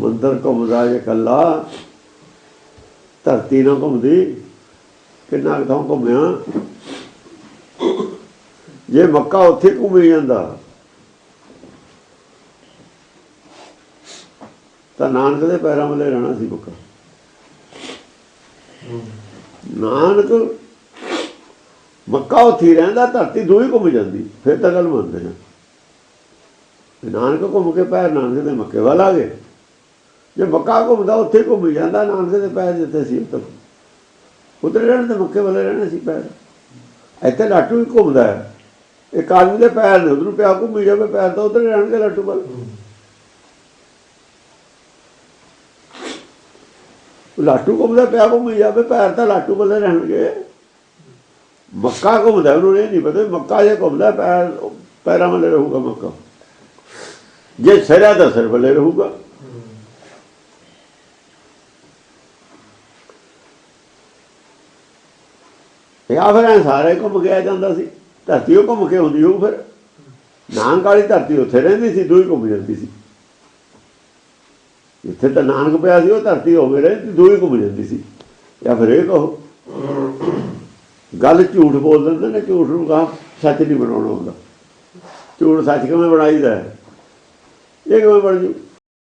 ਮੰਦਰ ਘੁੰਮਦਾ ਜੇ ਕੱਲਾ ਧਰਤੀ ਨਾ ਘੁੰਮਦੀ, ਕਿੰਨਾ ਕੁ ਥਾਂ ਘੁੰਮਿਆ? ਜੇ ਮੱਕਾ ਉੱਥੇ ਘੁੰਮੀ ਜਾਂਦਾ, ਤਾਂ ਨਾਨਕ ਦੇ ਪੈਰਾਂ ਵਾਲੇ ਰਹਿਣਾ ਸੀ ਮੱਕਾ। ਨਾਨਕ ਮੱਕਾ ਉੱਥੇ ਰਹਿੰਦਾ, ਧਰਤੀ ਦੋਈ ਘੁੰਮ ਜਾਂਦੀ, ਫਿਰ ਤਾਂ ਗੱਲ ਮੰਨਦੇ ਆ। ਨਾਨਕ ਘੁੰਮ ਕੇ ਪੈਰ ਨਾਨਕ ਦੇ ਮੱਕੇ ਵੱਲ ਆ ਗਏ। ਜੇ ਮੱਕਾ ਘੁੰਮਦਾ, ਉੱਥੇ ਘੁੰਮ ਜਾਂਦਾ, ਨਾਨਕ ਦੇ ਪੈਰ ਜਿੱਥੇ ਸੀ ਉੱਥੇ ਉਧਰ ਰਹਿਣ ਦੇ ਮੱਕੇ ਵੱਲ ਰਹਿਣਾ ਸੀ ਪੈਰ। ਇੱਥੇ ਲਾਟੂ ਹੀ ਘੁੰਮਦਾ ਹੈ। ਇੱਕ ਆਦਮੀ ਦੇ ਪੈਰ ਨੇ, ਉਧਰੋਂ ਪਿਆ ਘੁੰਮੀ ਜਾਵੇ ਪੈਰ ਤਾਂ ਉਧਰ ਰਹਿਣਗੇ ਲਾਟੂ ਵੱਲ। ਲਾਟੂ ਘੁੰਮਦਾ ਪਿਆ, ਘੁੰਮੀ ਜਾਵੇ, ਪੈਰ ਤਾਂ ਲਾਟੂ ਵੱਲ ਰਹਿਣਗੇ। ਮੱਕਾ ਘੁੰਮਦਾ, ਉਹਨੂੰ ਇਹ ਨਹੀਂ ਪਤਾ, ਮੱਕਾ ਜੇ ਘੁੰਮਦਾ, ਪੈਰ, ਪੈਰਾਂ ਵੱਲ ਰਹੂਗਾ ਮੱਕਾ। ਜੇ ਸਿਰਾ ਦਾ ਸਿਰ ਵੱਲੇ ਰਹੂਗਾ। ਜਾਂ ਫਿਰ ਐਂ ਸਾਰੇ ਘੁੰਮ ਕੇ ਆ ਜਾਂਦਾ ਸੀ। ਧਰਤੀ ਉਹ ਘੁੰਮ ਕੇ ਹੁੰਦੀ ਹੋਊ ਫਿਰ। ਨਾਨਕ ਵਾਲੀ ਧਰਤੀ ਉੱਥੇ ਰਹਿੰਦੀ ਸੀ ਦੋਈ ਘੁੰਮ ਜਾਂਦੀ ਸੀ। ਜਿੱਥੇ ਤਾਂ ਨਾਨਕ ਪਿਆ ਸੀ, ਉਹ ਧਰਤੀ ਹੋਵੇ ਰਹਿੰਦੀ ਦੋਈ ਘੁੰਮ ਜਾਂਦੀ ਸੀ। ਜਾਂ ਫਿਰ ਇਹ ਕਹੋ, ਗੱਲ ਝੂਠ ਬੋਲ ਦਿੰਦੇ ਨੇ, ਝੂਠ ਨੂੰ ਕਹਾ, ਸੱਚ ਨਹੀਂ ਬਣਾਉਣਾ ਹੁੰਦਾ। ਝੂਠ ਸੱਚ ਕਿਵੇਂ ਬਣਾਈਦਾ ਇਹ ਕਿਵੇਂ ਬਣ ਜੂ?